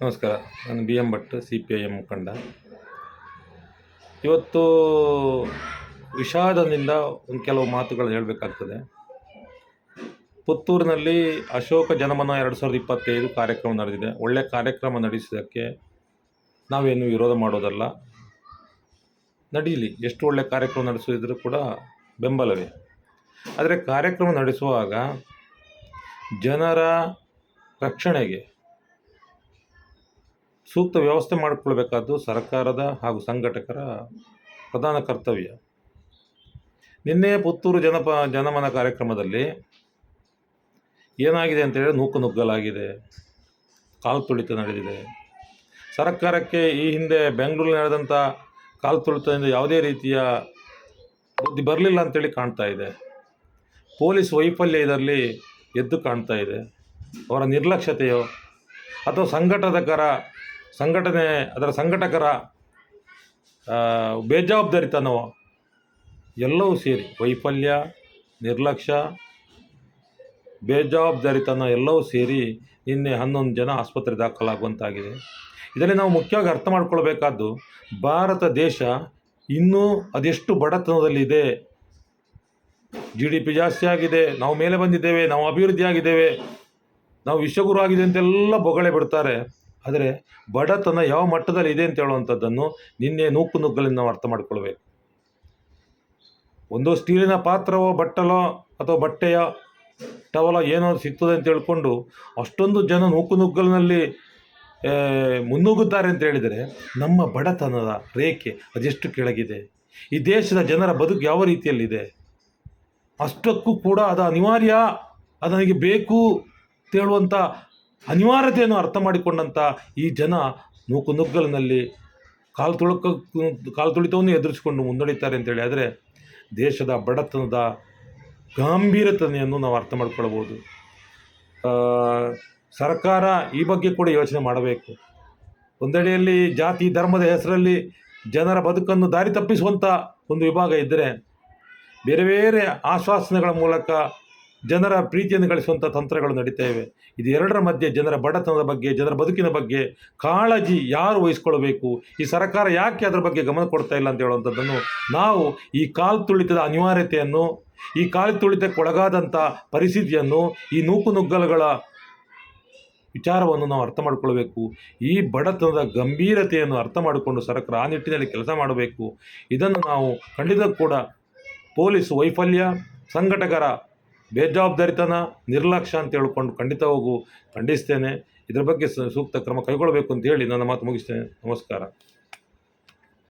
ನಮಸ್ಕಾರ, ನಾನು B M Bhat, C P I M ಮುಖಂಡ. ಇವತ್ತು ವಿಷಾದದಿಂದ ಒಂದು ಕೆಲವು ಮಾತುಗಳು ಹೇಳಬೇಕಾಗ್ತದೆ. ಪುತ್ತೂರಿನಲ್ಲಿ ಅಶೋಕ ಜನಮನ ಎರಡು ಸಾವಿರದ ಇಪ್ಪತ್ತೈದು ಕಾರ್ಯಕ್ರಮ ನಡೆದಿದೆ. ಒಳ್ಳೆಯ ಕಾರ್ಯಕ್ರಮ ನಡೆಸಿದ್ದಕ್ಕೆ ನಾವೇನು ವಿರೋಧ ಮಾಡೋದಲ್ಲ. ನಡೀಲಿ, ಎಷ್ಟು ಒಳ್ಳೆಯ ಕಾರ್ಯಕ್ರಮ ನಡೆಸಿದ್ರು ಕೂಡ ಬೆಂಬಲವೇ. ಆದರೆ ಕಾರ್ಯಕ್ರಮ ನಡೆಸುವಾಗ ಜನರ ರಕ್ಷಣೆಗೆ ಸೂಕ್ತ ವ್ಯವಸ್ಥೆ ಮಾಡಿಕೊಳ್ಬೇಕಾದ್ದು ಸರ್ಕಾರದ ಹಾಗೂ ಸಂಘಟಕರ ಪ್ರಧಾನ ಕರ್ತವ್ಯ. ನಿನ್ನೆ ಪುತ್ತೂರು ಜನಪ, ಜನಮನ ಕಾರ್ಯಕ್ರಮದಲ್ಲಿ ಏನಾಗಿದೆ ಅಂತೇಳಿ ನೂಕು ನುಗ್ಗಲಾಗಿದೆ, ಕಾಲು ತುಳಿತ ನಡೆದಿದೆ. ಸರ್ಕಾರಕ್ಕೆ ಈ ಹಿಂದೆ ಬೆಂಗಳೂರಿನಲ್ಲಿ ನಡೆದಂಥ ಕಾಲು ತುಳಿತದಿಂದ ಯಾವುದೇ ರೀತಿಯ ಬುದ್ಧಿ ಬರಲಿಲ್ಲ ಅಂತೇಳಿ ಕಾಣ್ತಾ ಇದೆ. ಪೊಲೀಸ್ ವೈಫಲ್ಯ ಇದರಲ್ಲಿ ಎದ್ದು ಕಾಣ್ತಾ ಇದೆ. ಅವರ ನಿರ್ಲಕ್ಷ್ಯತೆಯೋ ಅಥವಾ ಸಂಘಟಕರ ಸಂಘಟನೆ, ಅದರ ಸಂಘಟಕರ ಬೇಜವಾಬ್ದಾರಿತನವು ಎಲ್ಲವೂ ಸೇರಿ ವೈಫಲ್ಯ, ನಿರ್ಲಕ್ಷ್ಯ, ಬೇಜವಾಬ್ದಾರಿತನ ಎಲ್ಲವೂ ಸೇರಿ ನಿನ್ನೆ ಹನ್ನೊಂದು ಜನ ಆಸ್ಪತ್ರೆ ದಾಖಲಾಗುವಂತಾಗಿದೆ. ಇದರಲ್ಲಿ ನಾವು ಮುಖ್ಯವಾಗಿ ಅರ್ಥ ಮಾಡ್ಕೊಳ್ಬೇಕಾದ್ದು, ಭಾರತ ದೇಶ ಇನ್ನೂ ಅದೆಷ್ಟು ಬಡತನದಲ್ಲಿದೆ ಜಿ ಡಿ ಪಿ ಜಾಸ್ತಿ ಆಗಿದೆ, ನಾವು ಮೇಲೆ ಬಂದಿದ್ದೇವೆ, ನಾವು ಅಭಿವೃದ್ಧಿ ಆಗಿದ್ದೇವೆ ನಾವು ವಿಶ್ವಗುರು ಆಗಿದೆ ಅಂತೆಲ್ಲ ಬೊಗಳೆ ಬಿಡ್ತಾರೆ. ಆದರೆ ಬಡತನ ಯಾವ ಮಟ್ಟದಲ್ಲಿ ಇದೆ ಅಂತ ಹೇಳುವಂಥದ್ದನ್ನು ನಿನ್ನೆ ನೂಕು ನುಗ್ಗಲಿಂದ ನಾವು ಅರ್ಥ ಮಾಡ್ಕೊಳ್ಬೇಕು. ಒಂದು ಸ್ಟೀಲಿನ ಪಾತ್ರವೋ, ಬಟ್ಟಲೋ ಅಥವಾ ಬಟ್ಟೆಯ, ಟವಲೋ ಏನೋ ಸಿಗ್ತದೆ ಅಂತ ಹೇಳ್ಕೊಂಡು ಅಷ್ಟೊಂದು ಜನ ನೂಕು ನುಗ್ಗಲಿನಲ್ಲಿ ಮುನ್ನುಗ್ಗುತ್ತಾರೆ ಅಂತ ಹೇಳಿದರೆ ನಮ್ಮ ಬಡತನದ ರೇಖೆ ಅದೆಷ್ಟು ಕೆಳಗಿದೆ? ಈ ದೇಶದ ಜನರ ಬದುಕು ಯಾವ ರೀತಿಯಲ್ಲಿದೆ? ಅಷ್ಟಕ್ಕೂ ಕೂಡ ಅದು ಅನಿವಾರ್ಯ, ಅದು ಬೇಕು ಅಂತ ಹೇಳುವಂಥ ಅನಿವಾರ್ಯತೆಯನ್ನು ಅರ್ಥ ಮಾಡಿಕೊಂಡಂಥ ಈ ಜನ ನೂಕು ನುಗ್ಗಲಿನಲ್ಲಿ ಕಾಲು ತುಳುಕ, ಕಾಲು ತುಳಿತವನ್ನು ಎದುರಿಸಿಕೊಂಡು ಮುನ್ನಡೀತಾರೆ ಅಂತೇಳಿ. ಆದರೆ ದೇಶದ ಬಡತನದ ಗಾಂಭೀರ್ಯತೆಯನ್ನು ನಾವು ಅರ್ಥ ಮಾಡಿಕೊಳ್ಬೋದು. ಸರ್ಕಾರ ಈ ಬಗ್ಗೆ ಕೂಡ ಯೋಚನೆ ಮಾಡಬೇಕು. ಒಂದೆಡೆಯಲ್ಲಿ ಜಾತಿ, ಧರ್ಮದ ಹೆಸರಲ್ಲಿ ಜನರ ಬದುಕನ್ನು ದಾರಿ ತಪ್ಪಿಸುವಂಥ ಒಂದು ವಿಭಾಗ ಇದ್ದರೆ ಬೇರೆ ಬೇರೆ ಆಶ್ವಾಸನೆಗಳ ಮೂಲಕ ಜನರ ಪ್ರೀತಿಯನ್ನು ಗಳಿಸುವಂಥ ತಂತ್ರಗಳು ನಡೀತೇವೆ. ಇದು ಎರಡರ ಮಧ್ಯೆ ಜನರ ಬಡತನದ ಬಗ್ಗೆ, ಜನರ ಬದುಕಿನ ಬಗ್ಗೆ ಕಾಳಜಿ ಯಾರು ವಹಿಸ್ಕೊಳ್ಬೇಕು ಈ ಸರ್ಕಾರ ಯಾಕೆ ಅದರ ಬಗ್ಗೆ ಗಮನ ಕೊಡ್ತಾ ಇಲ್ಲ ಅಂತ ಹೇಳುವಂಥದ್ದನ್ನು ನಾವು ಈ ಕಾಲು ತುಳಿತದ ಅನಿವಾರ್ಯತೆಯನ್ನು, ಈ ಕಾಲು ತುಳಿತಕ್ಕೆ ಒಳಗಾದಂಥ ಪರಿಸ್ಥಿತಿಯನ್ನು, ಈ ನೂಕು ನುಗ್ಗಲುಗಳ ವಿಚಾರವನ್ನು ನಾವು ಅರ್ಥ ಮಾಡಿಕೊಳ್ಬೇಕು. ಈ ಬಡತನದ ಗಂಭೀರತೆಯನ್ನು ಅರ್ಥ ಮಾಡಿಕೊಂಡು ಸರ್ಕಾರ ಆ ನಿಟ್ಟಿನಲ್ಲಿ ಕೆಲಸ ಮಾಡಬೇಕು. ಇದನ್ನು ನಾವು ಖಂಡಿತ ಕೂಡ ಪೊಲೀಸ್ ವೈಫಲ್ಯ, ಸಂಘಟಕರ ಬೇಜವಾಬ್ದಾರಿತನ, ನಿರ್ಲಕ್ಷ್ಯ ಅಂತ ಹೇಳ್ಕೊಂಡು ಖಂಡಿತವಾಗೂ ಖಂಡಿಸ್ತೇನೆ. ಇದರ ಬಗ್ಗೆ ಸೂಕ್ತ ಕ್ರಮ ಕೈಗೊಳ್ಳಬೇಕು ಅಂತ ಹೇಳಿ ನನ್ನ ಮಾತು ಮುಗಿಸ್ತೇನೆ. ನಮಸ್ಕಾರ.